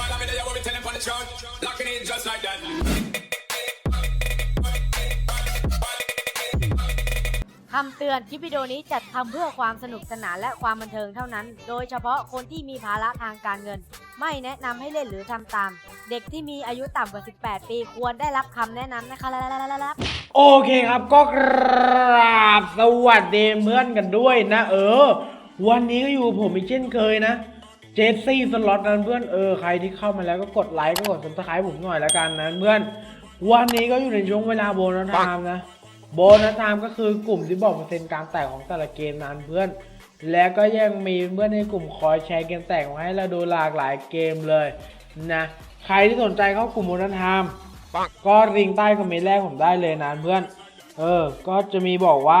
Follow me there, what we tell them on the throne. Locking in just like that. คำเตือน คลิปวิดีโอนี้จัดทำเพื่อความสนุกสนานและความบันเทิงเท่านั้น โดยเฉพาะคนที่มีภาระทางการเงิน ไม่แนะนำให้เล่นหรือทำตาม เด็กที่มีอายุต่ำกว่า 18 ปี ควรได้รับคำแนะนำนะคะ โอเคครับก็กราบสวัสดีเพื่อนกันด้วยนะ เออ วันนี้ก็อยู่กับผมอีกเช่นเคยนะ เจสซี่สล็อตนั้นเพื่อนเออใครที่เข้ามาแล้วก็กดไลค์ก็กดซับสไครต์ผมหน่อยละกันนะเพื่อน วันนี้ก็อยู่ในช่วงเวลาโบนัสไทม์นะ โบนัสไทม์ก็คือกลุ่มที่บอกเปอร์เซ็นต์การแตกของแต่ละเกมนั้นเพื่อน และก็ยังมีเพื่อนในกลุ่มคอยแชร์เกมแตกมาให้เราดูหลากหลายเกมเลยนะใครที่สนใจเข้ากลุ่มโบนัสไทม์ก็ลิงใต้คอมเมนต์แรกผมได้เลยนะเพื่อน เออ ก็จะมีบอกว่า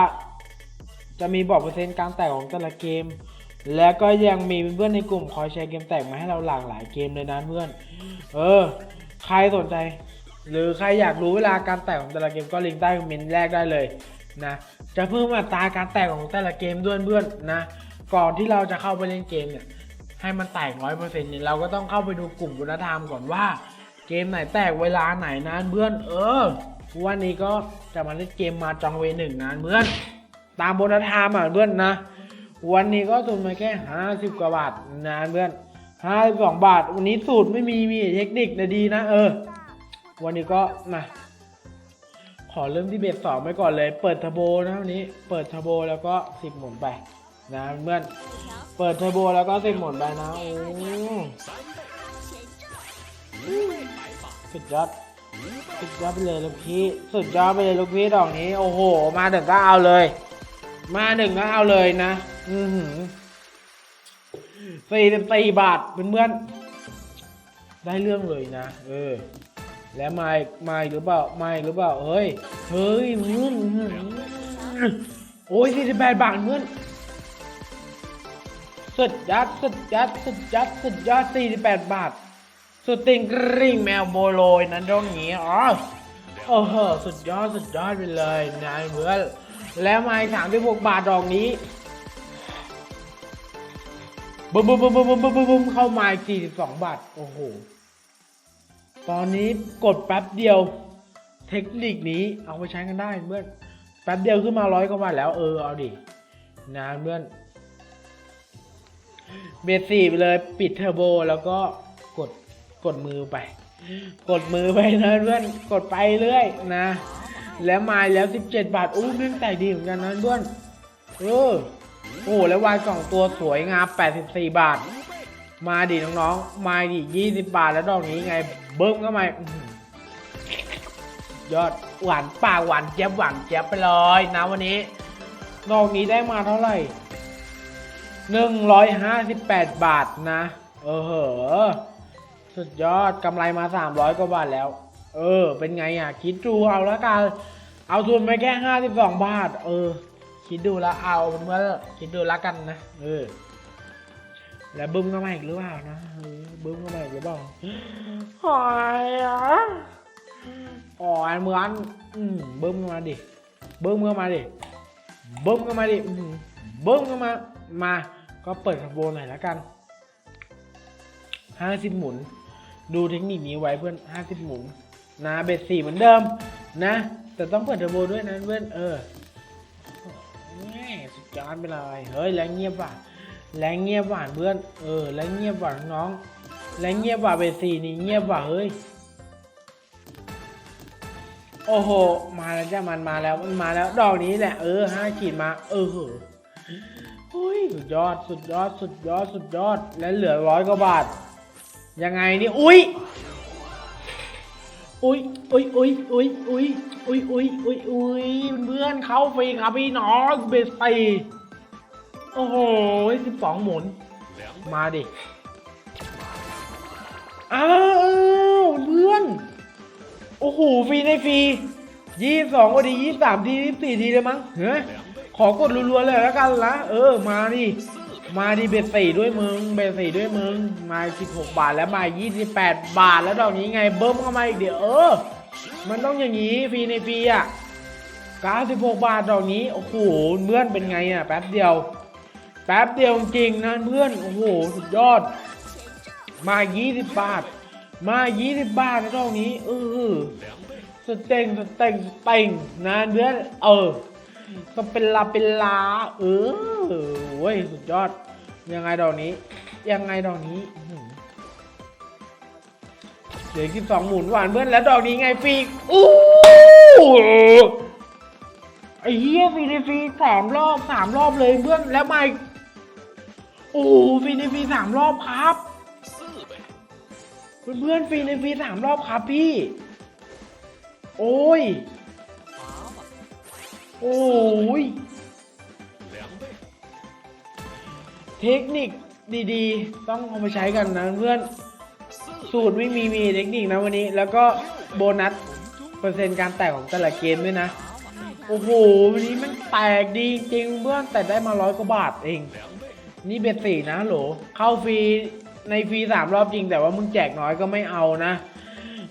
จะมีบอกเปอร์เซ็นต์การแตกของแต่ละเกม และก็ยังมีเพื่อนในกลุ่มคอยแชร์เกมแตกมาให้เราหลากหลายเกมเลยนะเพื่อน เออ ใครสนใจ หรือใครอยากรู้เวลาการแตกของแต่ละเกมก็ลิงก์ใต้คอมเมนต์แรกได้เลยนะ จะเพิ่มอัตราการแตกของแต่ละเกมด้วยเพื่อนนะ ก่อนที่เราจะเข้าไปเล่นเกมเนี่ย ให้มันแตกร้อยเปอร์เซ็นต์เนี่ยเราก็ต้องเข้าไปดูกลุ่มคุณธรรมก่อนว่า เกมไหนแตกเวลาไหนนะเพื่อน เออ วันนี้ก็จะมาเล่นเกมมาจองเวหนึ่งนะเพื่อน ตามโบนัสไทม์อะเพื่อนนะ วันนี้ก็ทุนมาแค่ห้าสิบกว่าบาทนะเพื่อนห้าสิบสองบาท วันนี้สูตรไม่มีมีเทคนิคนะดีนะเออ วันนี้ก็มาขอเริ่มที่เบสสองไปก่อนเลย เปิดเทอร์โบนะวันนี้ เปิดเทอร์โบแล้วก็สิบหมุนไปนะเพื่อน เปิดเทอร์โบแล้วก็สิบหมุนไปนะโอ้สุดยอดสุดยอดไปเลยลูกพี่ สุดยอดไปเลยลูกพี่ดอกนี้ โอ้โห มาถึงก็เอาเลย มาหนึ่งก็เอาเลยนะ อือหือสี่สิบสี่บาทเพื่อนๆได้เรื่องเลยนะ เออ แล้วไมาอีกมาอีกหรือเปล่าไมาอีกหรือเปล่าเฮ้ย เฮ้ยเพื่อนโอ้ยสี่สิบแปดบาทเพื่อนสุดยอดสุดยอดสุดยอดสุดยอดสี่สิบแปดบาท สุดติงกริ่งแมวโบโลยนั้นตรงนี้อ๋อโอ้โหสุดยอดสุดยอดไปเลยนายเพื่อนแล้วไม้สามที่หกบาทดอกนี้ บึ้มบึ้มบึ้มบึ้มบึ้มบึ้มบึ้มเข้ามาสี่สิบสองบาท โอ้โห ตอนนี้กดแป๊บเดียว เทคนิคนี้เอาไปใช้กันได้เพื่อน แป๊บเดียวขึ้นมาร้อยกว่าบาทแล้วเออเอาดิ นะเพื่อน เบสสี่ไปเลยปิดเทอร์โบแล้วก็กดกดมือไป กดมือไปนะเพื่อนกดไปเรื่อยนะ แล้วมาแล้ว 17 บาทอู้แม่งแต่ดีเหมือนกันนะเพื่อนเออ โอ้แล้ววายสองตัวสวยงาม 84 บาท มาดิน้องๆ มาดิ 20 บาทแล้วดอกนี้ไง เบิ้มก็มาอื้อหือยอดหวานปากหวานเจี๊ยบหวานเจี๊ยบไปเลยนะวันนี้ดอกนี้ได้มาเท่าไหร่หนึ่งร้อยห้าสิบแปดบาทนะ เออเหอสุดยอดกำไรมาสามร้อยกว่าบาทแล้ว เออ เป็นไงอะ คิดดูเอาล้วกัน เอาทุนไปแค่ห้าสิบสองบาท เออ คิดดูแล้วเอาเป็นว่าคิดดูแล้วกันนะเออแล้วบึ้มก็มาอีกหรือเปล่านะเออบึ้มก็มาอีกหรือเปล่าหอยอะอ๋อเหมือนอืมบึ้มก็มาดิบึ้มก็มาดิบึ้มก็มาดิอืมบึ้มก็มามา ก็เปิดคาร์โบหน่อยแล้วกันห้าสิบหมุน ดูเทคนิคนี้ไว้เพื่อนห้าสิบหมุนนะเบสสี่เหมือนเดิมนะ แต่ต้องเปิดเทอร์โบด้วยนะเพื่อนเออแม่สุดไปเลยเฮ้ยแรงเงียบว่ะแรงเงียบวานเพื่อนเออแรงเงียบวานน้องแรงเงียบว่ะเบสี่นี่เงียบว่ะเฮ้ยโอ้โห มาแล้วจ้ามันมาแล้วมันมาแล้วดอกนี้แหละเออห้าขีดมา เออเหอะเฮ้ยสุดยอดสุดยอดสุดยอดสุดยอดและเหลือร้อยกว่าบาท ยังไงนี่ อุ้ย อุ้ยอุ้ยอุ้ยอุ้ยอุ้ยอุ้ยอุ้ยอุ้ยอุ้ยเพื่อนเข้าฟรีครับพี่น้องเบสตีโอ้โหสิบสองหมุน มาดิ อ้าวเพื่อน โอ้โหฟรีในฟรียี่สองก็ดียี่สามทียี่สี่ทีเลยมั้งเฮ้ยขอกดรัวๆเลยแล้วกันละเออ มาดิ มาดิเบสสี่ด้วยมึง เบสสี่ด้วยมึง มา 16 บาทแล้วมา 28 บาทแล้วดอกนี้ไงเบิ้มเข้ามาอีกเดี๋ยวเออ มันต้องอย่างนี้ฟรีในฟรีอะ96 บาทดอกนี้ โอ้โหเพื่อนเป็นไงอะแป๊บเดียว แป๊บเดียวจริงนะเพื่อน โอ้โห สุดยอด มายี่สิบบาท มายี่สิบบาทนะตรงนี้เออสเต็งสเต็งสเต็งนะเดือนเออ ก็เป็นลาเป็นลา เออเว้ยสุดยอด ยังไงดอกนี้ ยังไงดอกนี้เหลือสิบสองหมุนหวานเพื่อนแล้วดอกนี้ไงฟรีอู้ไอ้เหี้ยฟรีในฟรีสามรอบสามรอบเลยเพื่อนแล้วมาอีกโอ้ฟรีในฟรีสามรอบครับเพื่อนๆฟรีในฟรีสามรอบครับพี่ โอ้ย โอ้ยเทคนิคดีๆ ต้องเอาไปใช้กันนะเพื่อน สูตรไม่มีมีเทคนิคนะวันนี้ แล้วก็โบนัสเปอร์เซ็นต์การแตกของแต่ละเกมด้วยนะ โอ้โห วันนี้มันแตกดีจริงเพื่อนแต่ได้มาร้อยกว่าบาทเอง นี่เบ็ดสี่นะโหล เข้าฟรีในฟรีสามรอบจริง แต่ว่ามึงแจกน้อยก็ไม่เอานะ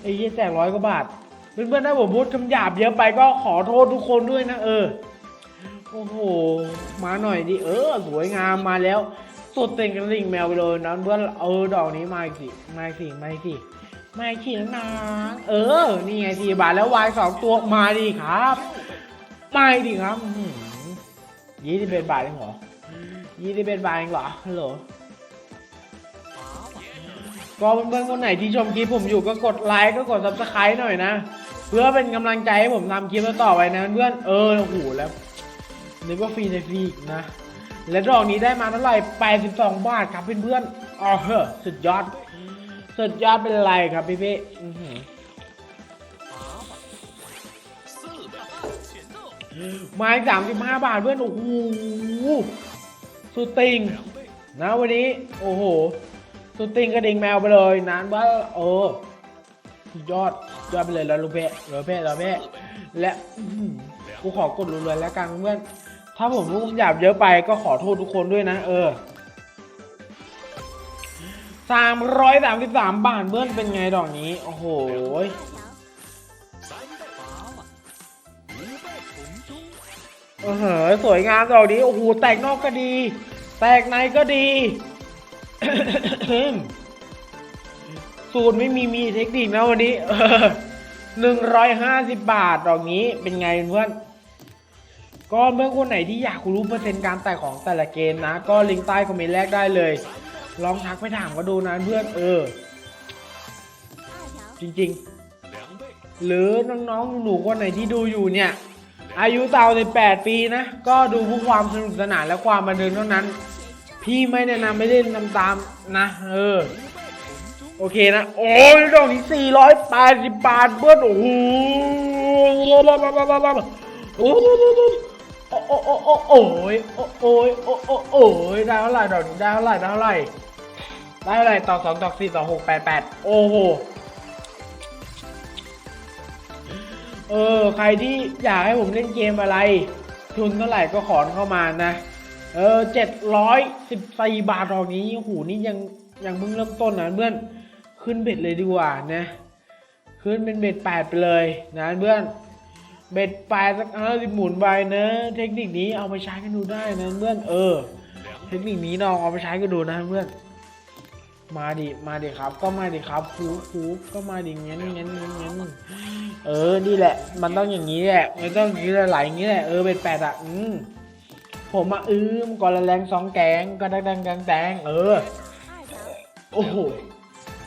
ไอ้ยี่แจกร้อยกว่าบาท เพื่อนๆถ้าผมพูดคำหยาบเยอะไปก็ขอโทษทุกคนด้วยนะ เออ โอ้โห มาหน่อยดิ เออ สวยงามมาแล้วสุดเต็งกระดิ่งแมวไปเลยนะเพื่อนเออดอกนี้มาอีกสิมาอีกสิมาอีกสิมาอีกสินะเออ นี่ไงสี่บาทแล้ววายสองตัวมาดิครับมาดิครับยี่สิบเอ็ดบาทเองเหรอยี่สิบเอ็ดบาทเองเหรอฮัลโหล ก็เพื่อนๆคนไหนที่ชมคลิปผมอยู่ก็กดไลค์ก็กด subscribe หน่อยนะ เพื่อเป็นกำลังใจให้ผมทำคลิปต่อไปนะเพื่อนเออโอ้โหแล้วนึกว่าฟรีในฟรีนะ และดอกนี้ได้มาเท่าไหร่82 บาทครับเพื่อนๆอ๋อเฮ้อสุดยอด สุดยอดเป็นไรครับพี่พี่อื้อหือไม้สามสิบห้าบาทเพื่อนโอ้โหสุดติงนะวันนี้ โอ้โห สุดติงกระดิ่งแมวไปเลยนานว่าเออยอดยอดไปเลยแล้วลูกเพ่ลูกเพ่ลูกเพ่และกูขอกดรัวๆแล้วกันเพื่อนถ้าผมพูดหยาบเยอะไปก็ขอโทษทุกคนด้วยนะ เออสามร้อยสามสิบสามบาทเพื่อนเป็นไงดอกนี้ โอ้โหเออสวยงามดอกนี้โอ้โหแตกนอกก็ดี แตกในก็ดี สูตรไม่มีมีเทคนิคนะวันนี้หนึ่งร้อยห้าสิบบาทดอกนี้เป็นไงเพื่อน ก็เมื่อคนไหนที่อยากรู้เปอร์เซ็นต์การแตกของแต่ละเกมนะ ก็ลิงก์ใต้คอมเมนต์แรกได้เลย ลองทักไปถามก็ดูนะเพื่อนเออ จริง ๆ หรือน้องๆหนูคนไหนที่ดูอยู่เนี่ย อายุเต่ำใน8ปีนะ ก็ดูเพื่อความสนุกสนานและความบันเทิงเท่านั้น พี่ไม่แนะนำไม่ได้นำตามนะ เออ โอเคนะ โอ้ยดอกนี้480บาทเพื่อนโอ้โหโอ้โหโอ้โอ้โอ้โอ้ยโอ้โอ้ยโอ้โอ้โอ้ยได้เท่าไหร่ดอกนี้ได้เท่าไหร่ได้เท่าไหร่ได้เท่าไหร่ต่อสองต่อสี่ต่อหกแปดแปดโอ้โหเออ ใครที่อยากให้ผมเล่นเกมอะไร ทุนเท่าไหร่ก็ขอนเข้ามานะ เออเจ็ดร้อยสิบสี่บาทดอกนี้โอ้โหนี่ยังยังเพิ่งเริ่มต้นนะเพื่อนขึ้นเบ็ดเลยดีกว่านะขึ้นเป็นเบ็ดแปดไปเลยนะเพื่อนเบ็ดแปดสักห้าสิบหมุนไปนะเทคนิคนี้เอาไปใช้กันดูได้นะเพื่อนเออ เทคนิคนี้ลองเอาไปใช้กันดูนะเพื่อนมาดิมาดิครับ ก็มาดิครับคูคูก็มาดิเงี้ยเงี้ยเงี้ยเงี้ยเออนี่แหละ มันต้องอย่างนี้แหละมันต้องอย่างนี้หลายอย่างนี้แหละเออเบ็ดแปดอะอืม ผมมาอืมก่อนละแรงสองแกงก็ดังดังดังแดงเออ โอ้โห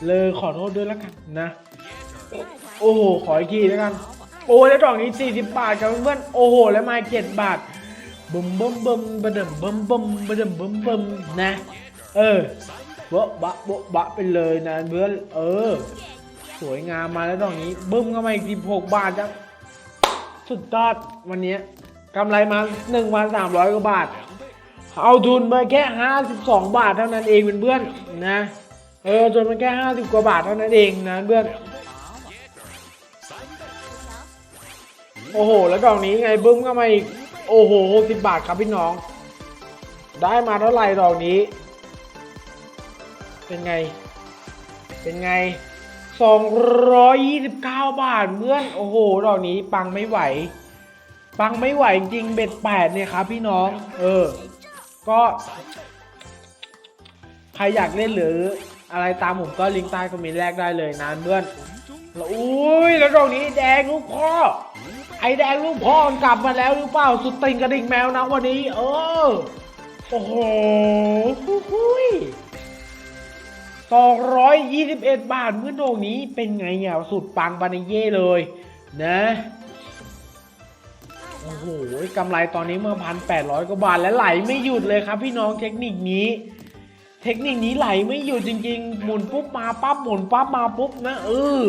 เลยขอโทษด้วยแล้วกันนะ โอ้โห ขออีกทีแล้วกัน โอ้แล้วดอกนี้ 40 บาทครับเพื่อนโอ้โห แล้วมา7บาทบึมบึมบึมบะเดิมบึมบึมบะเดิมบึมบึมนะ เออบะบะบะบะไปเลยนะเพื่อนเออ สวยงามมาแล้วดอกนี้บึมเข้ามาอีก16บาทจ้ะสุดยอดวันนี้ กำไรมา1วัน300กว่าบาท เอาทุนมาแค่52บาทเท่านั้นเองเพื่อนๆนะ เออจนมันแค่50กว่าบาทเท่านั้นเองนะเพื่อนโอ้โห แล้วดอกนี้ไงบึ้มเข้ามาอีก โอ้โห60บาทครับพี่น้อง ได้มาเท่าไหร่ดอกนี้ เป็นไง เป็นไง229บาทเพื่อน โอ้โห ดอกนี้ปังไม่ไหว ปังไม่ไหวจริงเบ็ดแปดเนี่ยครับพี่น้อง เออ ก็ ใครอยากเล่นหรืออะไรตามผมก็ลิงก์ใต้คอมเมนต์แรกได้เลยนะเพื่อนแล้วอุ้ยแล้วตรงนี้แดงลูกพ่อ ไอแดงลูกพ่อกลับมาแล้วหรือเปล่าสุดติงกระดิ่งแมวนะวันนี้ เออ โอ้โหหุยสองร้อยยี่สิบเอ็ดบาทเมื่อโดงนี้เป็นไงอะสุดปังบานิเย่เลย นะ โอ้โหกำไรตอนนี้เมื่อพันแปดร้อยกว่าบาทและไหลไม่หยุดเลยครับ พี่น้องเทคนิคนี้ เทคนิคนี้ไหลไม่หยุดจริง ๆ หมุนปุ๊บมาปั๊บหมุนปั๊บมาปุ๊บนะเออ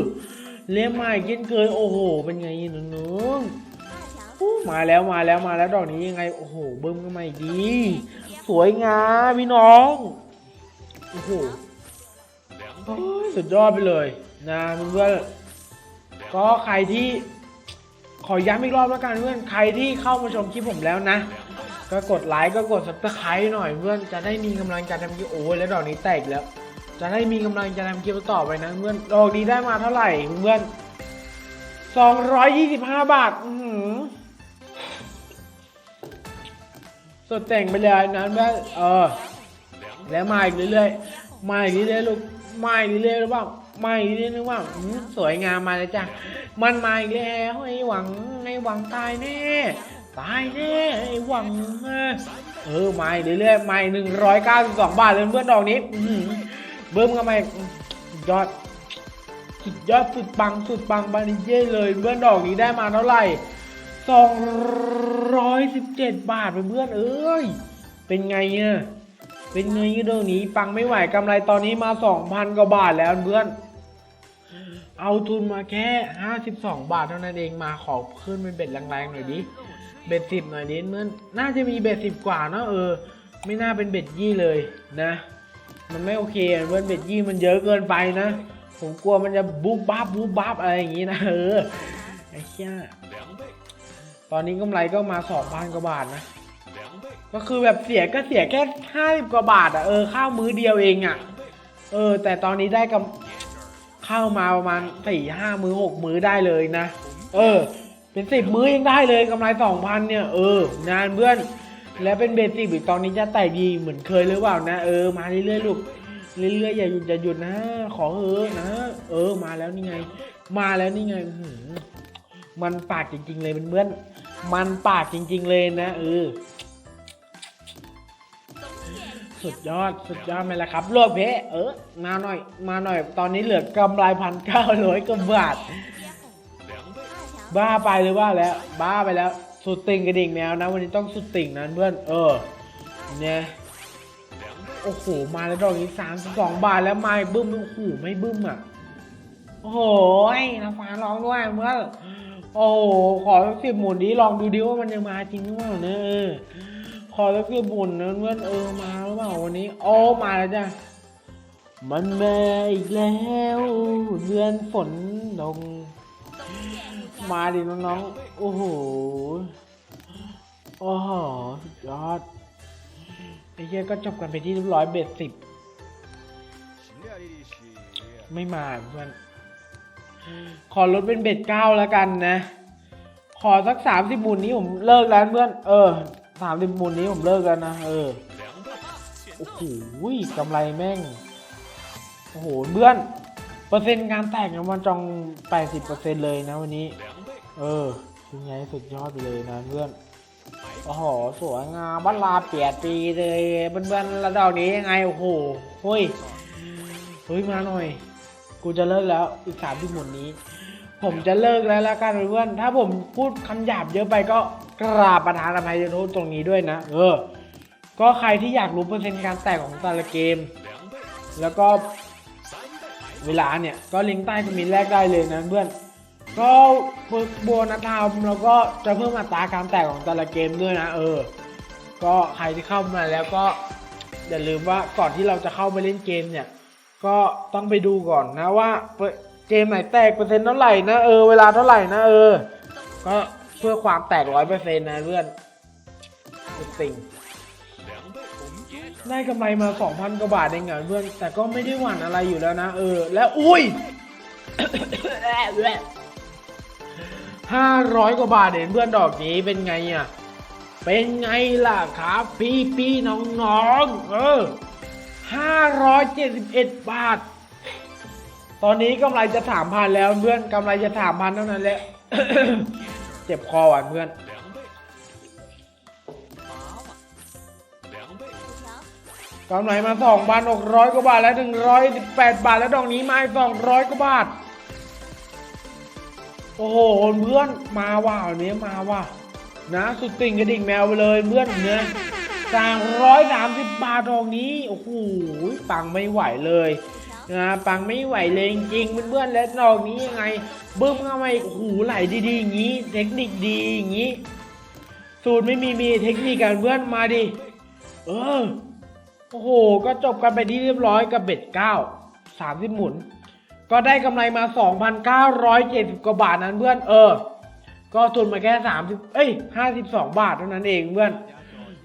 เลี้ยงมาอีกเช่นเคยโอ้โห เป็นไงน้องมาแล้วมาแล้วมาแล้วดอกนี้ยังไงโอ้โหเบิ้มก็มาอีกดี สวยงามพี่น้องโอ้โหสุดยอดไปเลยนะเพื่อนก็ใครที่ ขอย้ำอีกรอบแล้วกันเพื่อน ใครที่เข้ามาชมคลิปผมแล้วนะ ก็กดไลค์ก็กด subscribe หน่อยเพื่อน จะได้มีกำลังใจทำคลิปโอ้ยแล้วดอกนี้แตกแล้ว จะได้มีกำลังใจทำคลิปต่อไปนะเพื่อน ดอกนี้ได้มาเท่าไหร่เพื่อนสองร้อยยี่สิบห้าบาท อือสดแต่งไปเลยนะเพื่อนเออ แล้วมาอีกเรื่อยๆ มาอีกเรื่อยๆลูก มาอีกเรื่อยๆหรือเปล่า มาอีกเรื่อยๆหรือเปล่าสวยงามมาเลยจ้ะ มันมาอีกแล้วไอ้หวังไอ้หวังตายแน่ ตายแน่ไอ้หวัง เออเออมาอีกเรื่อยๆมาหนึ่งร้อยเก้าสิบสองบาทเลยเพื่อนดอกนี้เบิ้มกันไปยอดสุดยอดสุดปังสุดปังบานิเย่เลยเพื่อนดอกนี้ได้มาเท่าไหร่สองร้อยสิบเจ็ดบาทเพื่อนเอ้ยเป็นไงเนี่ยเป็นไงเรื่องนี้ปังไม่ไหวกำไรตอนนี้มาสองพันกว่าบาทแล้วเพื่อน เอาทุนมาแค่ห้าสิบสองบาทเท่านั้นเองมาขอขึ้นเป็นเบ็ดแรงๆหน่อยดิ เบ็ดสิบหน่อยดิเมื่อน่าจะมีเบ็ดสิบกว่าเนอะเออ ไม่น่าเป็นเบ็ดยี่เลยนะ มันไม่โอเคอะเพื่อนเบ็ดยี่มันเยอะเกินไปนะ ผมกลัวมันจะบูบบับบูบบับอะไรอย่างงี้นะเออไอ้เชี่ยตอนนี้กำไรก็มาสองพันกว่าบาทนะ ก็คือแบบเสียก็เสียแค่ห้าสิบกว่าบาทอะเออข้าวมื้อเดียวเองอะเออ แต่ตอนนี้ได้กำ ข้าวมาประมาณสี่ห้ามื้อหกมื้อได้เลยนะ เออ เป็นสิบมื้อยังได้เลยกำไรสองพันเนี่ย เอองานเพื่อนแล้วเป็นเบสิกอีกตอนนี้จะแต่ดีเหมือนเคยหรือเปล่านะ เออมาเรื่อยๆลูกเรื่อยๆอย่าหยุดอย่าหยุดนะ ขอเออนะ เออมาแล้วนี่ไง มาแล้วนี่ไงมันปากจริง ๆ เลยเพื่อนมันปากจริง ๆ เลยนะเออ สุดยอดสุดยอดไหมล่ะครับรวบเพะเออมาหน่อย มาหน่อย ตอนนี้เหลือกำไรพันเก้าร้อยกว่าบาท บ้าไปหรือว่าแล้ว บ้าไปแล้ว สุดติ่งกระดิ่งแมวนะ วันนี้ต้องสุดติ่งนั้นเพื่อน เออ เนี่ยโอ้โห มาแล้วดอกนี้สามสิบสองบาทแล้วมาอีกบึ้ม โอ้โห ไม่บึ้มอะ โอ้โหน้ำฟ้าร้องด้วยเมื่อโอ้โห ขอสิบหมุนดีลองดูดิว่ามันยังมาจริงหรือเปล่าเนี่ยเออ ขอสักสิบหมุนนะเพื่อนเออมาหรือเปล่าวันนี้โอ้มาแล้วจ้ะมันมาอีกแล้วเดือนฝนลงมาดิน้องๆ โอ้โห โอ้โหสุดยอดไอ้เหี้ยก็จบกันไปที่เรียบร้อยเบ็ดสิบ ไม่มาเพื่อน ขอลดเป็นเบ็ดเก้าแล้วกันนะ ขอสักสามสิบหมุนนี้ผมเลิกแล้วเพื่อน เออ สามสิบมุนนี้ผมเลิกแล้วนะ เออ โอ้โหกำไรแม่ง โอ้โหเพื่อน เปอร์เซ็นต์การแตกเนี่ยมันจองแปดสิบเปอร์เซ็นต์เลยนะวันนี้ เออเป็นไงสุดยอดไปเลยนะเพื่อน โอ้โห สวยงามบัลลาเปียดปีเลยเพื่อนๆระดับนี้ยังไง โอ้โหเฮ้ย เฮ้ย มาหน่อย กูจะเลิกแล้วอีกสามที่หมุนนี้ผมจะเลิกแล้วละกันเพื่อน ถ้าผมพูดคำหยาบเยอะไปก็ กราบประธานอภัยโทษตรงนี้ด้วยนะ เออ ก็ใครที่อยากรู้เปอร์เซ็นต์การแตกของแต่ละเกม แล้วก็เวลาเนี่ยก็ลิงก์ใต้คอมเมนต์แรกได้เลยนะเพื่อน ก็โบนัสทำแล้วก็จะเพิ่มอัตราการแตกของแต่ละเกมด้วยนะเออ ก็ใครที่เข้ามาแล้วก็อย่าลืมว่าก่อนที่เราจะเข้าไปเล่นเกมเนี่ย ก็ต้องไปดูก่อนนะว่าเกมไหนแตกเปอร์เซ็นต์เท่าไหร่นะเออเวลาเท่าไหร่นะเออ ก็ พื่อความแตกร้อยเปอร์เซ็นต์นะเพื่อนสุดสิ่งได้กำไรมาสองพันกว่าบาทเองเหรอเพื่อน แต่ก็ไม่ได้หวั่นอะไรอยู่แล้วนะ เออ แล้วอุ้ยห้าร้อยกว่าบาทเห็นเพื่อนดอกนี้เป็นไงอะ เป็นไงล่ะครับ พี่พี่น้องน้องเออ571บาท ตอนนี้กำไรจะสามพันแล้วเพื่อนกำไรจะสามพันเท่านั้นแหละ เจ็บคอว่ะเพื่อนกำไรมาสองพันหกร้อยกว่าบาทแล้วหนึ่งร้อยสิบแปดบาทแล้วดอกนี้มาสองร้อยกว่าบาท โอ้โหเพื่อนมาว่ะวันนี้มาว่ะนะสุดติ่งกระดิ่งแมวไปเลยเพื่อนเนี่ยสามร้อยสามสิบบาทดอกนี้ โอ้โหปังไม่ไหวเลย นะปังไม่ไหวเลยจริงเพื่อนๆและดอกนี้ยังไงบึ้มเข้ามาอีกโอ้โหไหลดีๆอย่างนี้ เทคนิคดีอย่างนี้ สูตรไม่มีมีเทคนิคกันเพื่อนมาดิเออโอ้โห ก็จบกันไปที่เรียบร้อยกับเบ็ดเก้าสามสิบหมุน ก็ได้กำไรมา 2,970 กว่าบาทนั้นเพื่อน เออ ก็ทุนมาแค่ 30 เอ้ย 52 บาทเท่านั้นเองเพื่อน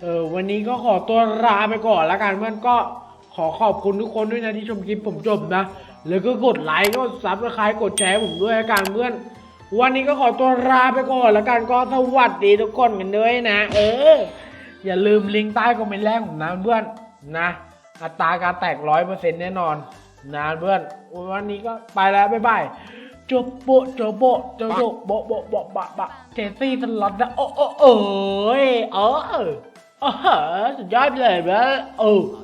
เออ วันนี้ก็ขอตัวลาไปก่อนละกันเพื่อนก็ อขอบคุณทุกคนด้วยนะที่ชมคลิปผมจบนะ แล้วก็กดไลค์ก็ซับสไครต์กดแชร์ผมด้วยกันเพื่อน วันนี้ก็ขอตัวลาไปก่อนละกันก็สวัสดีทุกคนกันด้วยนะ เออ อย่าลืมลิงก์ใต้คอมเมนต์แรกผมนะเพื่อนนะ อัตราการแตกร้อยเปอร์เซ็นต์แน่นอนนะเพื่อน วันนี้ก็ไปแล้วบ๊ายบายจบโบจบโบจบโบโบโบโบะบะบะเจสซี่สล็อตนะโอ้โอ้เอ้ยเออเออสุดยอดไปเลยเว้ยเออ